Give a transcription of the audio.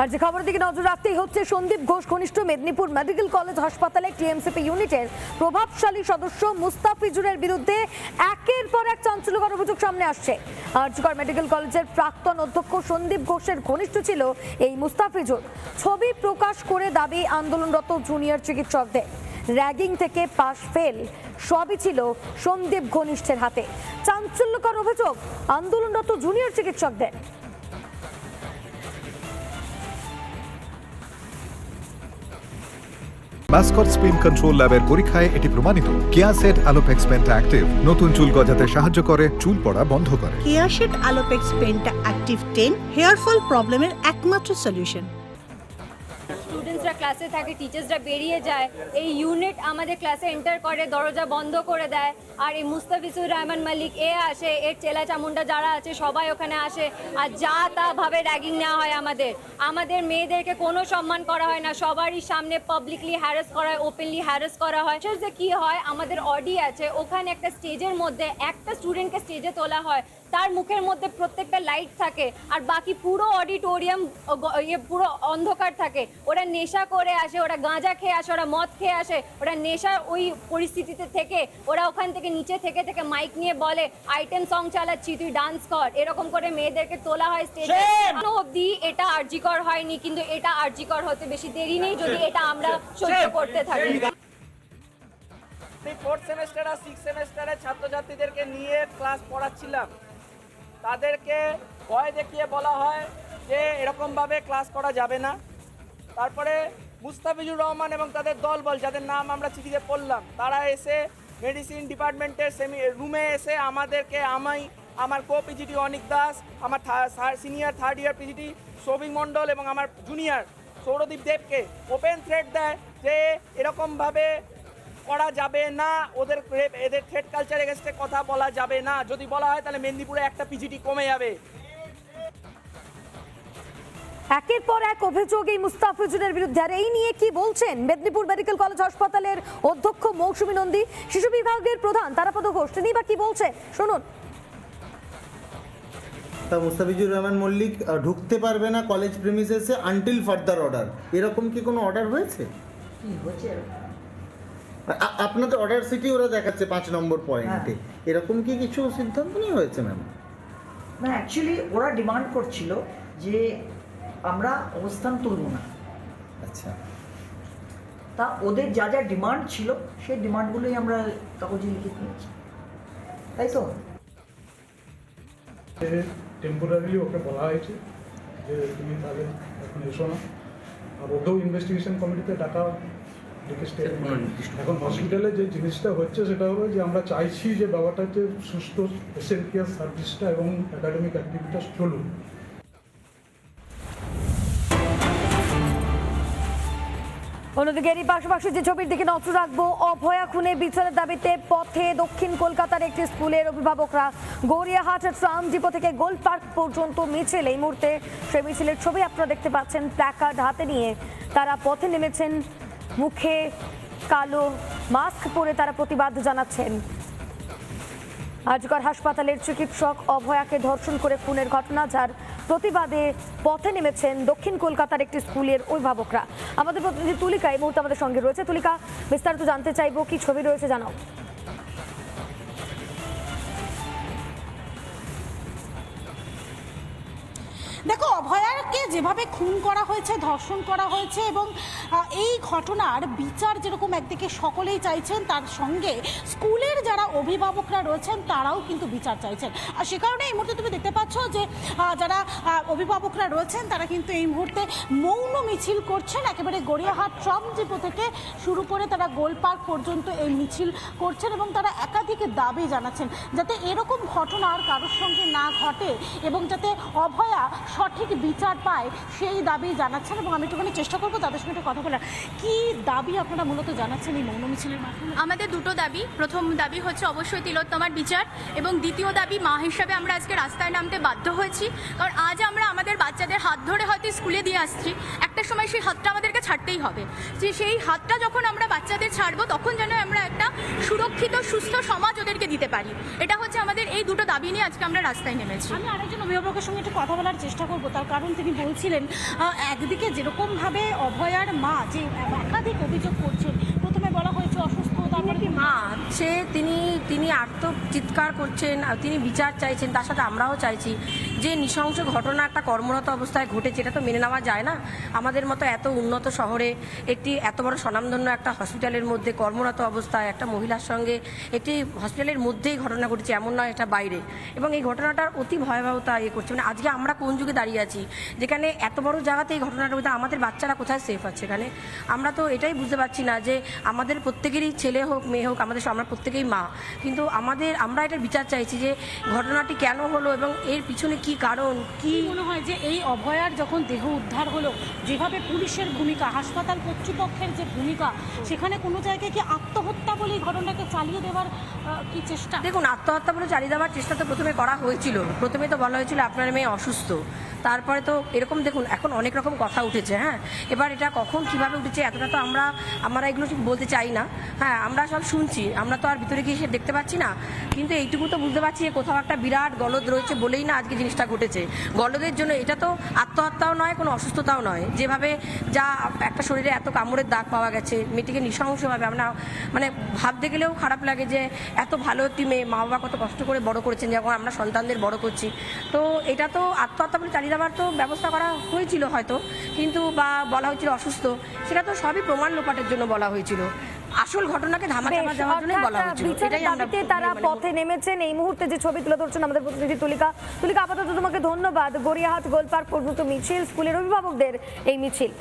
আর যে খবরের দিকে নজর রাখতেই হচ্ছে সন্দীপ ঘোষ, ঘনিষ্ঠ মেদিনীপুর মেডিকেল কলেজ হাসপাতালে টিএমসিপি ইউনিটের প্রভাবশালী সদস্য মুস্তাফিজুরের বিরুদ্ধে একের পর এক চাঞ্চল্যকর অভিযোগ সামনে আসছে। আর্যকর মেডিকেল কলেজের প্রাক্তন অধ্যক্ষ সন্দীপ ঘোষের ঘনিষ্ঠ ছিল এই মুস্তাফিজুর। ছবি প্রকাশ করে দাবি, আন্দোলনরত জুনিয়র চিকিৎসকদের। র্যাগিং থেকে পাশ ফেল, সবই ছিল সন্দীপ ঘনিষ্ঠের হাতে। চাঞ্চল্যকর অভিযোগ, আন্দোলনরত জুনিয়র চিকিৎসকদের। মাস্কট স্পিন কন্ট্রোল ল্যাবের পরীক্ষায় এটি প্রমাণিত। কেয়াসেট আলোপেক্স পেন্টা অ্যাক্টিভ নতুন চুল গজাতে সাহায্য করে, চুল পড়া বন্ধ করে। কেয়াশেট আলোপেক্স পেনটা অ্যাক্টিভ টেন হেয়ার ফল প্রবলেমের একমাত্র সলিউশন স্টুডেন্টসরা ক্লাসে থাকে টিচার্সরা বেরিয়ে যায়। এই ইউনিট আমাদের ক্লাসে এন্টার করে, দরজা বন্ধ করে দেয়। আর এই মুস্তাফিজুর রহমান মালিক, এ আসে, এর চেলা চামুন্ডা যারা আছে, সবাই ওখানে আসে। আর যা তা ভাবে র্যাগিং নেওয়া হয় আমাদের। আমাদের মেয়েদেরকে কোনো সম্মান করা হয় না। সবারই সামনে পাবলিকলি হ্যারাস করা হয় ওপেনলি হ্যারাস করা হয়। যে কি হয়, আমাদের অডি আছে, ওখানে একটা স্টেজের মধ্যে একটা স্টুডেন্টকে স্টেজে তোলা হয়। তার মুখের মধ্যে প্রত্যেকটা লাইট থাকে আর বাকি পুরো অডিটোরিয়াম ইয়ে পুরো অন্ধকার থাকে। ওরা নেশা করে আসে ওরা গাঁজা খেয়ে আসে ওরা মদ খেয়ে আসে। ওরা নেশার ওই পরিস্থিতিতে থেকে ওরা ওখান থেকে নিচে থেকে থেকে মাইক নিয়ে বলে আইটেম সং চালাচ্ছি তুই ডান্স কর। এরকম করে মেয়েদেরকে তোলা হয় স্টেজে অবধি এটা আর্জিকর হয়নি কিন্তু এটা আর্জিকর হতে বেশি দেরি নেই যদি এটা আমরা সহ্য করতে থাকি। ফোর্থ সেমেস্টার আর সিক্স সেমেস্টারে ছাত্রছাত্রীদেরকে নিয়ে ক্লাস পড়াচ্ছিলাম। তাদেরকে ভয় দেখিয়ে বলা হয় যে এরকমভাবে ক্লাস করা যাবে না। তারপরে মুস্তাফিজুর রহমান এবং তাদের দলবল যাদের নাম আমরা চিঠিতে পড়লাম, তারা এসে মেডিসিন ডিপার্টমেন্টের সেমি রুমে এসে আমাদেরকে আমাই আমার কো পিজিটি অনিক দাস, আমার senior third year PGT Souvik Mondal এবং আমার জুনিয়র সৌরদীপ দেবকে ওপেন থ্রেড দেয় যে এরকমভাবে করা যাবে না। ওদের এদের থ্রেড কালচার এগেনস্টে কথা বলা যাবে না। যদি বলা হয় তাহলে মেদিনীপুরে একটা পিজিটি কমে যাবে। একের পর এক অভিযোগ এই মুস্তাফিজুরের বিরুদ্ধে। আর এই নিয়ে কি বলছেন মেদিনীপুর মেডিকেল কলেজ হাসপাতালের অধ্যক্ষ মৌসুমী নন্দী? শিশু বিভাগের প্রধান তারাপদ ঘোষ তিনি বা কি বলছে? শুনুন। তা মুস্তাফিজুর রহমান মল্লিক ঢুকতে পারবে না কলেজ প্রেমিসেসে আনটিল ফার্দার অর্ডার এরকম কি কোনো অর্ডার হয়েছে? আ- আপনাদের অর্ডার সিটি ওরা দেখাচ্ছে পাঁচ নম্বর পয়েন্টে এরকম কি কিছু সিদ্ধান্ত নিয়ে হয়েছে ম্যাম না অ্যাকচুয়ালি ওরা ডিমান্ড করছিল যে আমরা অবস্থান তুলব না। আচ্ছা। তা ওদের যা যা ডিমান্ড ছিল সেই ডিমান্ডগুলোই আমরা কাগজে লিখে নিয়েছি তাই তো? টেম্পোরারি ওকে বলা হয়েছে যে তুমি তাহলে এখন এসো না। আর ওকেও ইনভেস্টিগেশন কমিটিতে ডাকা ডেকেছে এখন হসপিটালে যে জিনিসটা হচ্ছে সেটা হলো যে আমরা চাইছি যে ব্যাপারটা হচ্ছে সুস্থ পেশেন্ট কেয়ার সার্ভিসটা এবং একাডেমিক অ্যাক্টিভিটিটা চলুন অন্যদিকে এরই পাশাপাশি যে ছবির দিকে নজর রাখব অভয়া খুনে বিচারের দাবিতে পথে দক্ষিণ কলকাতার একটি স্কুলের অভিভাবকরা গড়িয়াহাটের ট্রাম ডিপো থেকে গোল পার্ক পর্যন্ত মিছিল। এই মুহূর্তে সেই মিছিলের ছবি আপনারা দেখতে পাচ্ছেন প্ল্যাকার্ড হাতে নিয়ে তারা পথে নেমেছেন মুখে কালো মাস্ক পরে তারা প্রতিবাদ জানাচ্ছেন। আজগর হাসপাতালের চিকিৎসক অভয়াকে ধর্ষণ করে খুনের ঘটনা, যার প্রতিবাদে পথে নেমেছেন দক্ষিণ কলকাতার একটি স্কুলের অভিভাবকরা। আমাদের প্রতিনিধি তুলিকা এই মুহূর্তে আমাদের সঙ্গে রয়েছে। তুলিকা, বিস্তারিত জানতে চাইব, কি ছবি রয়েছে জানাও। দেখো অভয়াকে যেভাবে খুন করা হয়েছে, ধর্ষণ করা হয়েছে এবং এই ঘটনার বিচার যেরকম একদিকে সকলেই চাইছেন, তার সঙ্গে স্কুলের যারা অভিভাবকরা রয়েছেন, তারাও কিন্তু বিচার চাইছেন। আর সে কারণে এই মুহূর্তে তুমি দেখতে পাচ্ছ যে যারা অভিভাবকরা রয়েছেন, তারা কিন্তু এই মুহূর্তে মৌন মিছিল করছেন। একেবারে গড়িয়াহাট ট্রাম ডিপো থেকে শুরু করে তারা গোল পার্ক পর্যন্ত এই মিছিল করছেন এবং তারা একাধিক দাবি জানাচ্ছেন। যাতে এরকম ঘটনা আর কারোর সঙ্গে না ঘটে এবং যাতে অভয়া সঠিক বিচার পায় সেই দাবি জানাচ্ছেন এবং আমি একটুখানি চেষ্টা করব তাদের সঙ্গে একটু কথা বলার। কি দাবি আপনারা মূলত জানাচ্ছেন এই মৌন মিছিলের মাধ্যমে? আমাদের দুটো দাবি। প্রথম দাবি হচ্ছে অবশ্যই তিলোত্তমার বিচার এবং দ্বিতীয় দাবি মা হিসাবে আমরা আজকে রাস্তায় নামতে বাধ্য হয়েছি। কারণ আজ আমরা আমাদের বাচ্চাদের হাত ধরে হয়তো স্কুলে দিয়ে আসছি। একটা সময় সেই হাতটা আমাদেরকে ছাড়তেই হবে। যে সেই হাতটা যখন আমরা বাচ্চাদের ছাড়বো তখন যেন আমরা একটা সুরক্ষিত সুস্থ সমাজ ওদেরকে দিতে পারি। এটা হচ্ছে আমাদের এই দুটো দাবি নিয়ে আজকে আমরা রাস্তায় নেমেছি। আমি আরেকজন অভিভাবকের সঙ্গে একটু কথা বলার চেষ্টা করব তার কারণ তিনি বলছিলেন একদিকে যেরকমভাবে অভয়ার মা যে একাধিক অভিযোগ করছেন প্রথমে বলা হয়েছে অসুস্থ তারপরে একটি মা সে তিনি তিনি আর্ত চিৎকার করছেন তিনি বিচার চাইছেন, তার সাথে আমরাও চাইছি। যে নৃশংস ঘটনা একটা কর্মরত অবস্থায় ঘটেছে, এটা তো মেনে নেওয়া যায় না। আমাদের মতো এত উন্নত শহরে একটি, এত বড় স্বনামধন্য একটা হসপিটালের মধ্যে কর্মরত অবস্থায় একটা মহিলার সঙ্গে একটি হসপিটালের মধ্যেই ঘটনা ঘটেছে, এমন নয় এটা বাইরে। এবং এই ঘটনাটার অতি ভয়াবহতা ইয়ে করছে। মানে আজকে আমরা কোন যুগে দাঁড়িয়ে আছি? যেখানে এত বড় জায়গাতে এই ঘটনাটা হতে আমাদের বাচ্চারা কোথায় সেফ আছে এখানে? আমরা তো এটাই বুঝতে পারছি না যে আমাদের প্রত্যেকেরই ছেলে হোক, মেয়ে হোক, আমাদের আমরা প্রত্যেকেই মা। কিন্তু আমাদের আমরা এটার বিচার চাইছি যে ঘটনাটি কেন হলো এবং এর পিছনে কি কারণ কি কি মনে হয় যে এই অভয়ার যখন দেহ উদ্ধার হলো যেভাবে পুলিশের ভূমিকা হাসপাতাল কর্তৃপক্ষের যে ভূমিকা সেখানে কোনো জায়গায় কি আত্মহত্যা বলে এই ঘটনাটাকে চালিয়ে দেওয়ার কি চেষ্টা? দেখুন আত্মহত্যা বলে চালিয়ে দেওয়ার চেষ্টা তো প্রথমে করা হয়েছিল। প্রথমে তো বলা হয়েছিল আপনার মেয়ে অসুস্থ। তারপরে তো এরকম দেখুন এখন অনেক রকম কথা উঠেছে হ্যাঁ? এবার এটা কখন কীভাবে উঠেছে এতটা তো আমরা আমরা এগুলো বলতে চাই না। হ্যাঁ আমরা সব শুনছি আমরা তো আর ভিতরে গিয়ে সে দেখতে পাচ্ছি না। কিন্তু এইটুকু তো বুঝতে পারছি যে কোথাও একটা বিরাট গলদ রয়েছে বলেই না আজকে জিনিসটা ঘটেছে। গলদের জন্য এটা তো আত্মহত্যাও নয়, কোনো অসুস্থতাও নয়। যেভাবে যা একটা শরীরে এত কামড়ের দাগ পাওয়া গেছে, মেয়েটিকে নৃশংসভাবে আমরা মানে ভাবতে গেলেও খারাপ লাগে যে এত ভালো একটি মেয়ে মা বাবা কত কষ্ট করে বড় করেছেন যখন আমরা সন্তানদের বড় করছি। তো এটা তো আত্মহত্যা বলে চালিয়ে দেওয়ার তো ব্যবস্থা করা হয়েছিল হয়তো, কিন্তু বা বলা হয়েছিল অসুস্থ, সেটা তো সবই প্রমাণ লোপাটের জন্য বলা হয়েছিল। আসল ঘটনাকে ধামাচাপা দেওয়ার জন্য বলা হয়েছিল। এটাই আমরা তারা পথে নেমেছেন। এই মুহূর্তে যে ছবি তুলে ধরছেন আমাদের প্রতিনিধি তুলিকা। তুলিকা আপাতত তোমাকে ধন্যবাদ। গড়িয়াহাট গোলপার্ক পর্যন্ত মিছিল স্কুলের অভিভাবকদের এই মিছিল।